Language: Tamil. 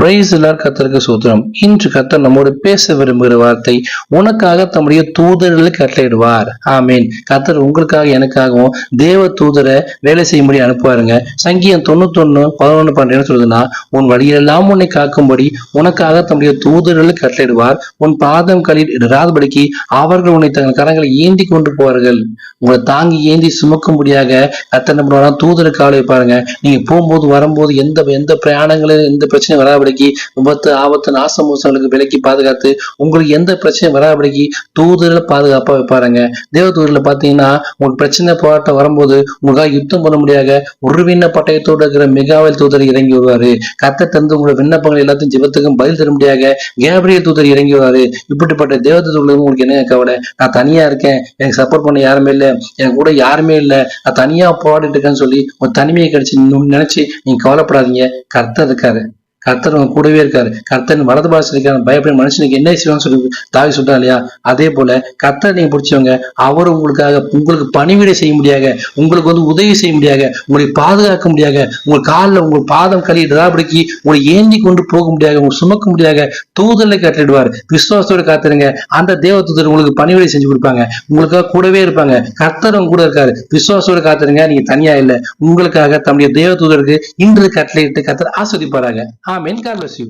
பிரைஸ் எல்லார் கத்தருக்கு சூத்திரம். இன்று கத்தர் நம்மோடு பேச விரும்புகிற வார்த்தை உனக்காக தம்முடைய தூதர்களை கட்டளையிடுவார். ஆமீன். கத்தர் உங்களுக்காக எனக்காகவும் தேவ தூதரை வேலை செய்யும்படி அனுப்புவாருங்க. சங்கீதம் தொண்ணூத்தொன்னு பதினொன்னு பன்னெண்டு சொல்லுதுன்னா உன் வழியெல்லாம் உன்னை காக்கும்படி உனக்காக தம்முடைய தூதர்களை கட்டளையிடுவார். உன் பாதம் களில் இடாதபடிக்கு அவர்கள் உன்னை தங்கள் கரங்களை ஏந்தி கொண்டு போவார்கள். உங்களை தாங்கி ஏந்தி சுமக்கும்படியாக கத்தர் என்ன பண்ணுவாரா தூதரை காவலை பாருங்க நீங்க போகும்போது வரும்போது எந்த எந்த பிரயாணங்களும் எந்த பிரச்சனையும் வராபடிக்கு விபத்து ஆபத்து நாசமோசங்களுக்கு விலக்கி பாதுகாத்து உங்களுக்கு எந்த பிரச்சனையும் வராபடிக்கு தூதரில் பாதுகாப்பா வைப்பாருங்க. தேவ தூதரில் பாத்தீங்கன்னா உங்களுக்கு பிரச்சனை போராட்டம் வரும்போது உங்களுக்காக யுத்தம் பண்ண முடியாத உருவின பட்டயத்தோடு இருக்கிற மிகாவல் தூதர் இறங்கி வருவாரு. கத்த தந்து உங்களோட விண்ணப்பங்கள் எல்லாத்தையும் ஜெபத்துக்கும் பதில் தர முடியாத கேப்ரியல் தூதர் இறங்கி வருவாரு. இப்படிப்பட்ட தேவ உங்களுக்கு என்ன கவலை? நான் தனியா இருக்கேன் எனக்கு சப்போர்ட் பண்ண யாருமே இல்லை என் கூட யாருமே இல்லை. நான் தனியா போராடிட்டு இருக்கேன்னு சொல்லி ஒரு தனிமையை கிடைச்சி நினைச்சு நீங்க கவலைப்படாதீங்க. கர்த்தர் இருக்காரு. கர்த்தர் உங்க கூடவே இருக்காரு. கர்த்தன் வலது பாசம் இருக்காரு பயப்பட மனுஷனுக்கு என்ன செய்வான்னு சொல்லி தாவி சொல்றா இல்லையா? அதே போல கர்த்தர் நீங்க பிடிச்சவங்க அவர் உங்களுக்காக உங்களுக்கு பணிவிடை செய்ய முடியாத உங்களுக்கு வந்து உதவி செய்ய முடியாத உங்களை பாதுகாக்க முடியாத உங்க காலில் உங்க பாதம் கழி டிராபடிக்கி உங்களை ஏந்தி கொண்டு போக முடியாத உங்களை சுமக்க முடியாத தூதலை கட்டிடுவார் விசுவாசத்தோடு காத்துருங்க. அந்த தேவ தூதர் உங்களுக்கு பணிவிடை செஞ்சு கொடுப்பாங்க. உங்களுக்காக கூடவே இருப்பாங்க. கர்த்தர் கூட இருக்காரு. விசுவாசத்தோடு காத்துருங்க. நீங்க தனியா இல்ல. உங்களுக்காக தம்முடைய தேவ தூதருக்கு இன்று கட்டளையிட்டு கர்த்தர் ஆஸ்வதிப்பாராங்க ஆமென் காட் bless you